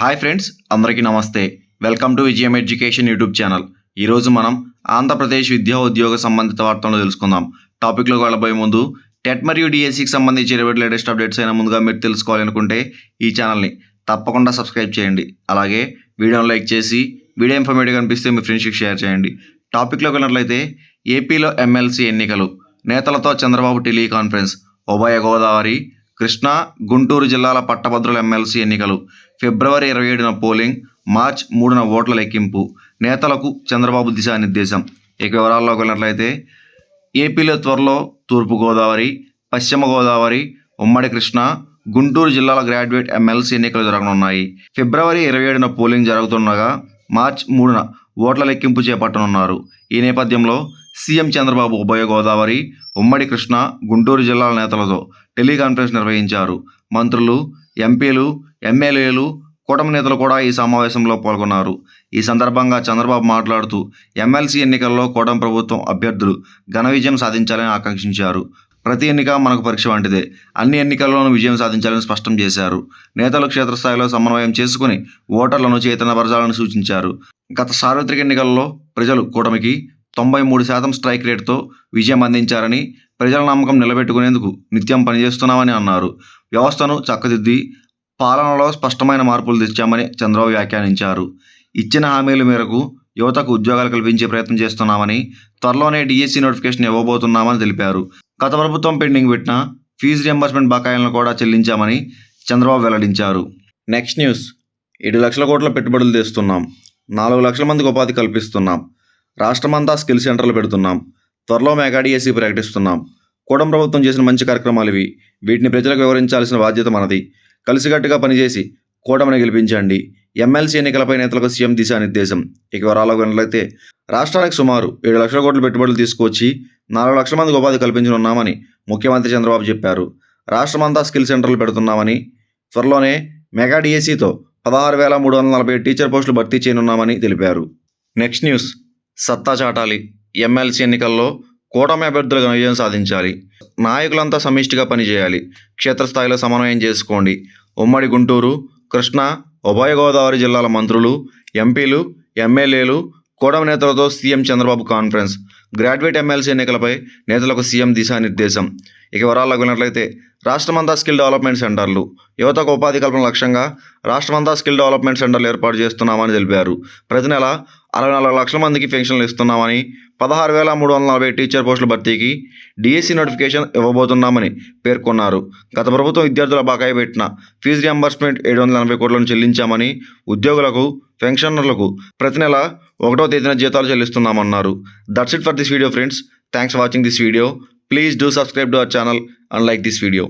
Hi friends అందరికీ నమస్తే. Welcome to Vijayam education YouTube channel. ఈరోజు మనం ఆంధ్రప్రదేశ్ విద్యా ఉద్యోగ సంబంధిత వార్తలను తెలుసుకుందాం. టాపిక్లోకి వెళ్ళబోయే ముందు టెట్ మరియు డిఎస్సికి సంబంధించి ఇరవై లేటెస్ట్ అప్డేట్స్ అయినా ముందుగా మీరు తెలుసుకోవాలనుకుంటే ఈ ఛానల్ని తప్పకుండా సబ్స్క్రైబ్ చేయండి. అలాగే వీడియోని లైక్ చేసి వీడియో ఇన్ఫర్మేటివ్ కనిపిస్తే మీ ఫ్రెండ్స్కి షేర్ చేయండి. టాపిక్లోకి వెళ్ళినట్లయితే ఏపీలో ఎమ్మెల్సీ ఎన్నికలు. నేతలతో చంద్రబాబు టెలికాన్ఫరెన్స్. ఉభయ గోదావరి కృష్ణా గుంటూరు జిల్లాల పట్టభద్రుల ఎమ్మెల్సీ ఎన్నికలు. ఫిబ్రవరి ఇరవై ఏడున పోలింగ్ మార్చ్ మూడున ఓట్ల లెక్కింపు. నేతలకు చంద్రబాబు దిశానిర్దేశం. ఇక వివరాల్లోకి వెళ్ళినట్లయితే ఏపీలో త్వరలో తూర్పుగోదావరి పశ్చిమ గోదావరి ఉమ్మడి కృష్ణా గుంటూరు జిల్లాల గ్రాడ్యుయేట్ ఎమ్మెల్సీ ఎన్నికలు జరగనున్నాయి. ఫిబ్రవరి ఇరవై ఏడున పోలింగ్ జరుగుతుండగా మార్చ్ మూడున ఓట్ల లెక్కింపు చేపట్టనున్నారు. ఈ నేపథ్యంలో సీఎం చంద్రబాబు ఉభయ గోదావరి ఉమ్మడి కృష్ణ గుంటూరు జిల్లాల నేతలతో టెలికాన్ఫరెన్స్ నిర్వహించారు. మంత్రులు ఎంపీలు ఎమ్మెల్యేలు కూటమి నేతలు కూడా ఈ సమావేశంలో పాల్గొన్నారు. ఈ సందర్భంగా చంద్రబాబు మాట్లాడుతూ ఎమ్మెల్సీ ఎన్నికల్లో కూటమి ప్రభుత్వం అభ్యర్థులు ఘన విజయం సాధించాలని ఆకాంక్షించారు. ప్రతి ఎన్నిక మనకు పరీక్ష వంటిదే. అన్ని ఎన్నికల్లోనూ విజయం సాధించాలని స్పష్టం చేశారు. నేతలు క్షేత్రస్థాయిలో సమన్వయం చేసుకుని ఓటర్లను చైతన్యపరచాలని సూచించారు. గత సార్వత్రిక ఎన్నికల్లో ప్రజలు కూటమికి తొంభై మూడు శాతం స్ట్రైక్ రేటుతో విజయం అందించారని ప్రజల నమ్మకం నిలబెట్టుకునేందుకు నిత్యం పనిచేస్తున్నామని అన్నారు. వ్యవస్థను చక్కదిద్ది పాలనలో స్పష్టమైన మార్పులు తెచ్చామని చంద్రబాబు వ్యాఖ్యానించారు. ఇచ్చిన హామీల మేరకు యువతకు ఉద్యోగాలు కల్పించే ప్రయత్నం చేస్తున్నామని త్వరలోనే డిఎస్సి నోటిఫికేషన్ ఇవ్వబోతున్నామని తెలిపారు. గత ప్రభుత్వం పెండింగ్ పెట్టిన ఫీజు రియంబర్స్మెంట్ బకాయిలను కూడా చెల్లించామని చంద్రబాబు వెల్లడించారు. Next news. ఏడు లక్షల కోట్ల పెట్టుబడులు తెస్తున్నాం. నాలుగు లక్షల మందికి ఉపాధి కల్పిస్తున్నాం. రాష్ట్రమంతా స్కిల్ సెంటర్లు పెడుతున్నాం. త్వరలో మెగాడిఎస్సి ప్రకటిస్తున్నాం. కూడం ప్రభుత్వం చేసిన మంచి కార్యక్రమాలు ఇవి. వీటిని ప్రజలకు వివరించాల్సిన బాధ్యత మనది. కలిసికట్టుగా పనిచేసి కూటమిని గెలిపించండి. ఎమ్మెల్సీ ఎన్నికలపై నేతలకు సీఎం దిశానిర్దేశం. ఇక వివరాలకు వినట్లయితే రాష్ట్రానికి సుమారు ఏడు లక్షల కోట్ల పెట్టుబడులు తీసుకొచ్చి నాలుగు లక్షల మందికి ఉపాధి కల్పించనున్నామని ముఖ్యమంత్రి చంద్రబాబు చెప్పారు. రాష్ట్రమంతా స్కిల్ సెంటర్లు పెడుతున్నామని త్వరలోనే మెగా డిఎస్సితో పదహారు వేల మూడు వందల నలభై టీచర్ పోస్టులు భర్తీ చేయనున్నామని తెలిపారు. Next news. సత్తా చాటాలి. ఎమ్మెల్సీ ఎన్నికల్లో కూటమి అభ్యర్థులుగా విజయం సాధించాలి. నాయకులంతా సమిష్టిగా పనిచేయాలి. క్షేత్రస్థాయిలో సమన్వయం చేసుకోండి. ఉమ్మడి గుంటూరు కృష్ణా ఉభయ గోదావరి జిల్లాల మంత్రులు ఎంపీలు ఎమ్మెల్యేలు కూటమి నేతలతో CM Chandrababu conference. Graduate MLC ఎన్నికలపై నేతలకు సీఎం దిశానిర్దేశం. ఇక వివరాల్లోకి వెళ్ళినట్లయితే రాష్ట్రమంతా స్కిల్ డెవలప్మెంట్ సెంటర్లు. యువతకు ఉపాధి కల్పన లక్ష్యంగా రాష్ట్రమంతా స్కిల్ డెవలప్మెంట్ సెంటర్లు ఏర్పాటు చేస్తున్నామని తెలిపారు. ప్రతి నెల అరవై నాలుగు లక్షల మందికి పెన్షన్లు ఇస్తున్నామని పదహారు వేల మూడు వందల నలభై టీచర్ పోస్టుల భర్తీకి డిఎస్సి నోటిఫికేషన్ ఇవ్వబోతున్నామని పేర్కొన్నారు. గత ప్రభుత్వం విద్యార్థుల బకాయి పెట్టిన ఫీజు రియంబర్స్మెంట్ ఏడు వందల ఎనభై కోట్లను చెల్లించామని ఉద్యోగులకు పెన్షనర్లకు ప్రతి నెల ఒకటో తేదీన జీతాలు చెల్లిస్తున్నామన్నారు. That's it for this video friends thanks watching this video please do subscribe to our channel and like this video